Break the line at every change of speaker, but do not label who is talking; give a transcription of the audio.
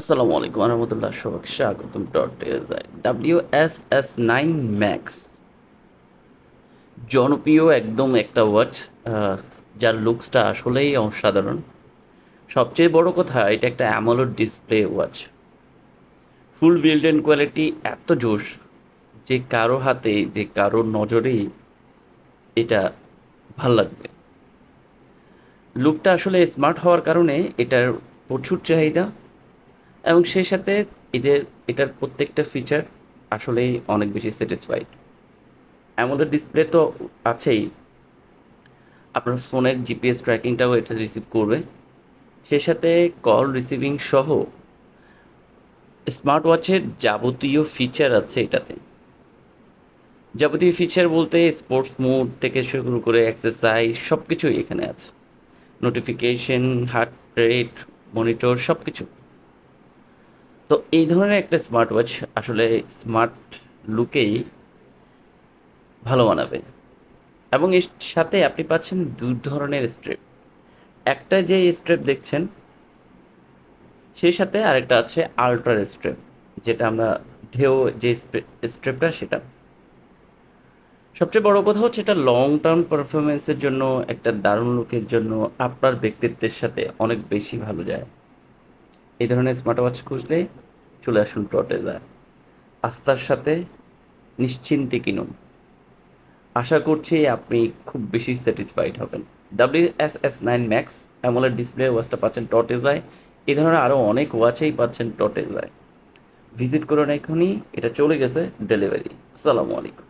আসসালামু আলাইকুম রহমতুল্লাহ সবাইকে স্বাগতম dot W S S nine max. জনপ্রিয় একদম একটা ওয়াচ যার লুকসটা আসলেই অসাধারণ। সবচেয়ে বড় কথা, এটা একটা AMOLED display watch. Full build and quality এত জোশ যে কারও হাতে, যে কারও নজরেই এটা ভালো লাগবে। লুকটা আসলে স্মার্ট হওয়ার কারণে এটার প্রচুর চাহিদা। এবং সেই সাথে এদের, এটার প্রত্যেকটা ফিচার আসলেই অনেক বেশি স্যাটিসফাইড অ্যামোলেড ডিসপ্লে তো আছেই। আপনার ফোনের জিপিএস ট্র্যাকিংটাও এটা রিসিভ করবে। সেই সাথে কল রিসিভিং সহ স্মার্ট ওয়াচের যাবতীয় ফিচার আছে এটাতে। যাবতীয় ফিচার বলতে স্পোর্টস মুড থেকে শুরু করে এক্সারসাইজ সব কিছুই এখানে আছে। নোটিফিকেশন হার্ট রেট মনিটর সব কিছু তো এই ধরনের একটা স্মার্ট ওয়াচ আসলে স্মার্ট লুকেই ভালো মানাবে। এবং এর সাথে আপনি পাচ্ছেন দুই ধরনের স্ট্রেপ একটা যে স্ট্রেপ দেখছেন, সেই সাথে আরেকটা আছে আল্ট্রার স্ট্রেপ যেটা আমরা ঢেউ যে স্ট্রেপটা সেটা। সবচেয়ে বড় কথা হচ্ছে এটা লং টার্ম পারফরমেন্সের জন্য, একটা দারুণ লুকের জন্য আপনার ব্যক্তিত্বের সাথে অনেক বেশি ভালো যায়। এই ধরনের স্মার্ট ওয়াচ খুঁজলে চলে আসুন টটেজা আস্থার সাথে নিশ্চিন্তে কিনুন। আশা করছি আপনি খুব বেশি স্যাটিসফাইড হবেন। W S S nine max AMOLED display ওয়াচটা পাচ্ছেন টটেজায় এই ধরনের আরও অনেক ওয়াচেই পাচ্ছেন টটেজায় ভিজিট করুন এখনই, এটা চলে গেছে ডেলিভারি আসসালামু আলাইকুম।